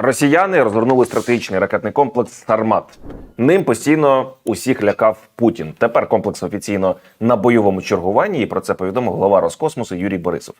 Росіяни розгорнули стратегічний ракетний комплекс Сармат. Ним постійно усіх лякав Путін. Тепер комплекс офіційно на бойовому чергуванні. І про це повідомив глава Роскосмосу Юрій Борисов.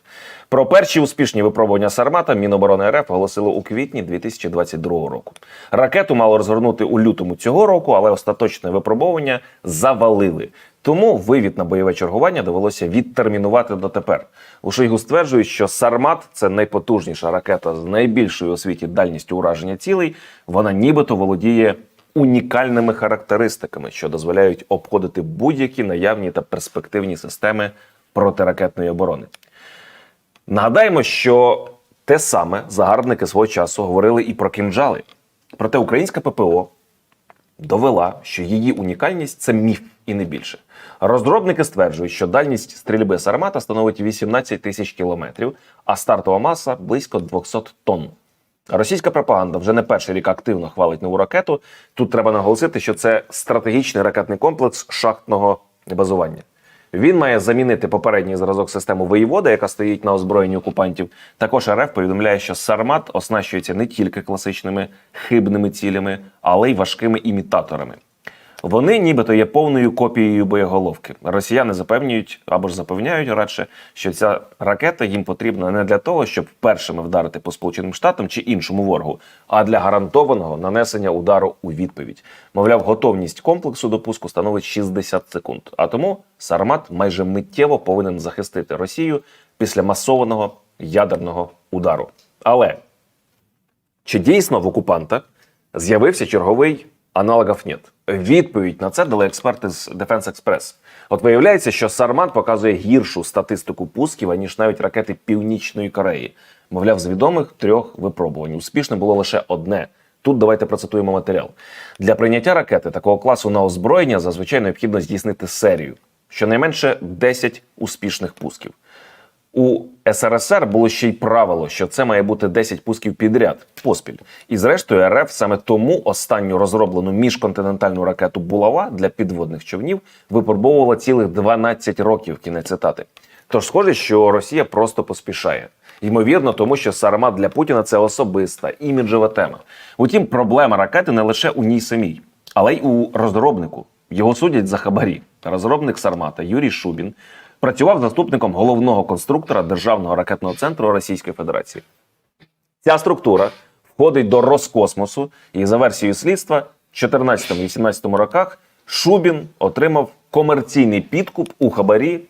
Про перші успішні випробування Сармата Міноборони РФ оголосило у квітні 2022 року. Ракету мало розгорнути у лютому цього року, але остаточне випробовування завалили. Тому вивід на бойове чергування довелося відтермінувати дотепер. У Шойгу стверджують, що Сармат це найпотужніша ракета з найбільшою у світі дальністю ураження цілей. Вона нібито володіє унікальними характеристиками, що дозволяють обходити будь-які наявні та перспективні системи протиракетної оборони. Нагадаємо, що те саме загарбники свого часу говорили і про кінжали. Проте українська ППО довела, що її унікальність це міф і не більше. Розробники стверджують, що дальність стрільби Сармата становить 18 тисяч кілометрів, а стартова маса близько 200 тонн. Російська пропаганда вже не перший рік активно хвалить нову ракету. Тут треба наголосити, що це стратегічний ракетний комплекс шахтного базування. Він має замінити попередній зразок системи воєвода, яка стоїть на озброєнні окупантів. Також РФ повідомляє, що Сармат оснащується не тільки класичними хибними цілями, але й важкими імітаторами. Вони нібито є повною копією боєголовки. Росіяни запевнюють або ж запевняють радше, що ця ракета їм потрібна не для того, щоб першими вдарити по Сполученим Штатам чи іншому ворогу, а для гарантованого нанесення удару у відповідь. Мовляв, готовність комплексу до пуску становить 60 секунд. А тому Сармат майже миттєво повинен захистити Росію після масованого ядерного удару. Але чи дійсно в окупанта з'явився черговий аналогів нет? Відповідь на це дали експерти з Defense Express. От виявляється, що Сармат показує гіршу статистику пусків, аніж навіть ракети Північної Кореї. Мовляв, з відомих трьох випробувань успішним було лише одне. Тут давайте процитуємо матеріал. Для прийняття ракети такого класу на озброєння зазвичай необхідно здійснити серію, щонайменше 10 успішних пусків. У СРСР було ще й правило, що це має бути 10 пусків підряд поспіль. І зрештою, РФ саме тому останню розроблену міжконтинентальну ракету Булава для підводних човнів випробовувала цілих 12 років. Кінець цитати. Тож схоже, що Росія просто поспішає. Ймовірно, тому що Сармат для Путіна це особиста іміджева тема. Утім, проблема ракети не лише у ній самій, але й у розробнику. Його судять за хабарі. Розробник Сармата Юрій Шубін працював заступником головного конструктора Державного ракетного центру Російської Федерації. Ця структура входить до Роскосмосу, і за версією слідства, в 14-18 роках Шубін отримав комерційний підкуп у хабарі.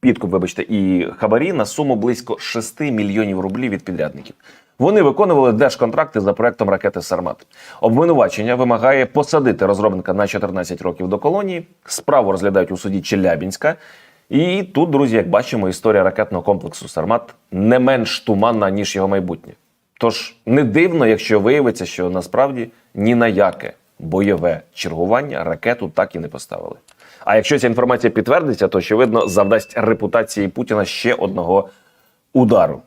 Підкуп, вибачте, і хабарі на суму близько 6 мільйонів рублів від підрядників. Вони виконували держконтракти за проектом ракети Сармат. Обвинувачення вимагає посадити розробника на 14 років до колонії. Справу розглядають у суді Челябінська. І тут, друзі, як бачимо, історія ракетного комплексу Сармат не менш туманна, ніж його майбутнє. Тож не дивно, якщо виявиться, що насправді ні на яке бойове чергування ракету так і не поставили. А якщо ця інформація підтвердиться, то очевидно завдасть репутації Путіна ще одного удару.